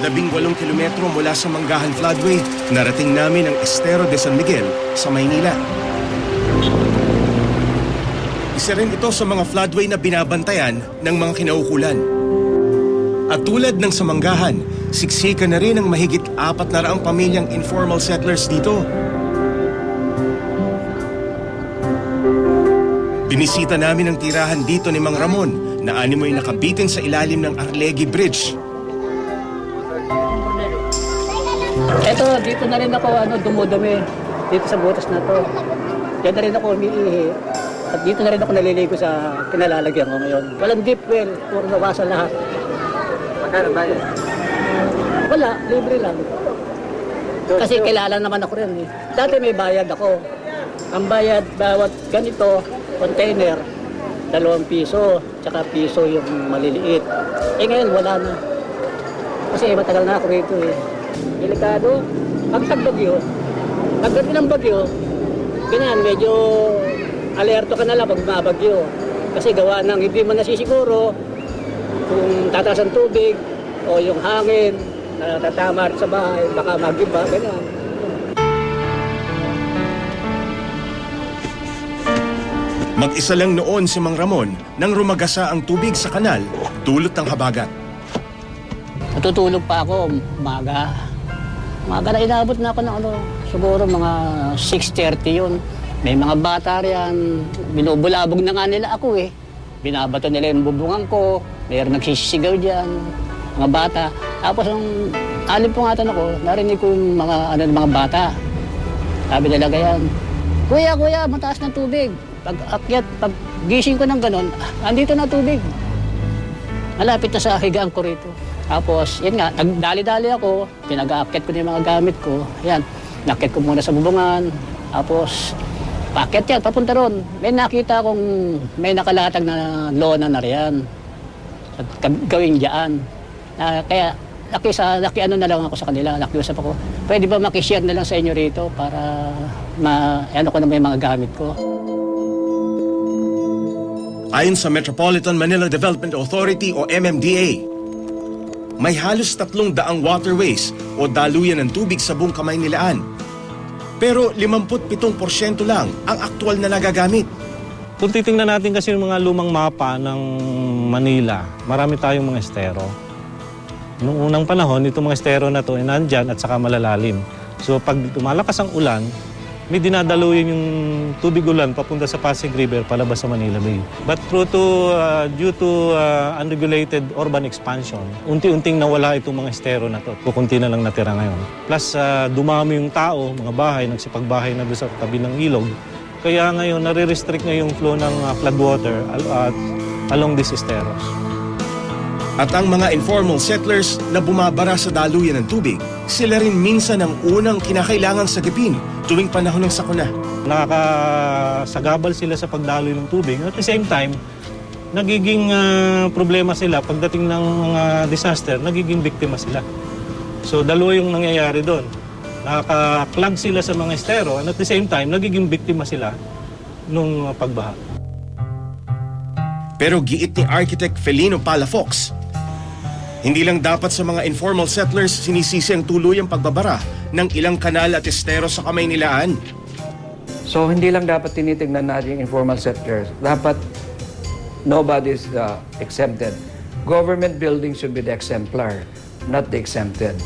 Labing walong kilometro mula sa Manggahan Floodway, narating namin ang Estero de San Miguel sa Maynila. Isa rin ito sa mga floodway na binabantayan ng mga kinaukulan. At tulad ng sa Manggahan, siksikan na rin ang mahigit apat na raang pamilyang informal settlers dito. Binisita namin ang tirahan dito ni Mang Ramon na animoy nakabitin sa ilalim ng Arlegui Bridge Eto, dito na rin ako ano, dumudumi. Dito sa butas na to. Diyan na rin ako umiihi. At dito na rin ako naliligo sa kinalalagyan ko ngayon. Walang deep well, puro nawasan lahat. Magkano ba yun? Wala, libre lang. Kasi kilala naman ako rin eh. Dati may bayad ako. Ang bayad bawat ganito, container, dalawang piso, tsaka piso yung maliliit. Eh ngayon wala na. Kasi matagal na ako rito eh. Delikado. Pag tagbagyo, pagdating ng bagyo, ganyan, medyo alerto ka na lang pag mabagyo. Kasi gawa ng hindi mo nasisiguro kung tataas ang tubig o yung hangin na tatama sa bahay, baka magiba, ganyan. Mag-isa lang noon si Mang Ramon nang rumagasa ang tubig sa kanal dulot ng habagat. Natutulog pa ako, umaga. Umaga na inabot na ako ng ano, siguro mga 6.30 yun. May mga bata riyan, binubulabog na nga nila ako eh. Binabato nila yung bubungan ko, mayroon nagsisisigaw dyan, mga bata. Tapos po nga ako, narinig ko yung mga, ano, mga bata. Sabi nila ganyan, Kuya, kuya, mataas ng tubig. Pag akyat, pag gising ko ng ganun, andito na tubig. Malapit na sa higaan ko rito. Tapos, yun nga, nagdali-dali ako, pinag-aakyat ko na yung mga gamit ko. Yan, nakyat ko muna sa bubungan. Tapos, paakyat yan, papunta ron. May nakita akong may nakalatag na lona na riyan. At gawing dyan. Na, kaya, laki sa, laki ano na lang ako sa kanila, nakiusap ako. Pwede ba makishare na lang sa inyo rito para ma, ano ko na may mga gamit ko. Ayon sa Metropolitan Manila Development Authority o MMDA, may halos tatlong daang waterways o daluyan ng tubig sa buong kamay nilaan. Pero 57% lang ang aktual na nagagamit. Kung titingnan natin kasi yung mga lumang mapa ng Manila, marami tayong mga estero. Noong unang panahon, itong mga estero na to ay nandyan at saka malalalim. So pag tumalakas ang ulan, may dinadaluyan yung tubig ulan papunta sa Pasig River palabas sa Manila Bay. But through to, uh, due to uh, unregulated urban expansion, unti-unting nawala itong mga estero na to. Kukunti na lang natira ngayon. Plus, uh, dumami yung tao, mga bahay, nagsipagbahay na doon sa tabi ng ilog. Kaya ngayon, nare-restrict na yung flow ng uh, floodwater at along these esteros. At ang mga informal settlers na bumabara sa daluyan ng tubig, sila rin minsan ang unang kinakailangang sagipin tuwing panahon ng sakuna. Nakakasagabal sila sa pagdaloy ng tubig. At the same time, nagiging ah, problema sila pagdating ng mga disaster, nagiging biktima sila. So dalawa yung nangyayari doon. Nakaka-clog sila sa mga estero and at the same time, nagiging biktima sila nung ah, pagbaha. Pero giit ni architect Felino Palafox, hindi lang dapat sa mga informal settlers sinisisi ang tuluyang pagbabara ng ilang kanal at estero sa kamay nilaan. So, hindi lang dapat tinitignan natin yung informal settlers. Dapat nobody is uh, exempted. Government buildings should be the exemplar, not the exempted.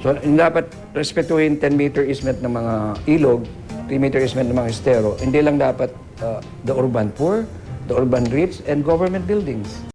So, dapat respetuhin 10-meter easement ng mga ilog, 3-meter easement ng mga estero. Hindi lang dapat uh, the urban poor, the urban rich, and government buildings.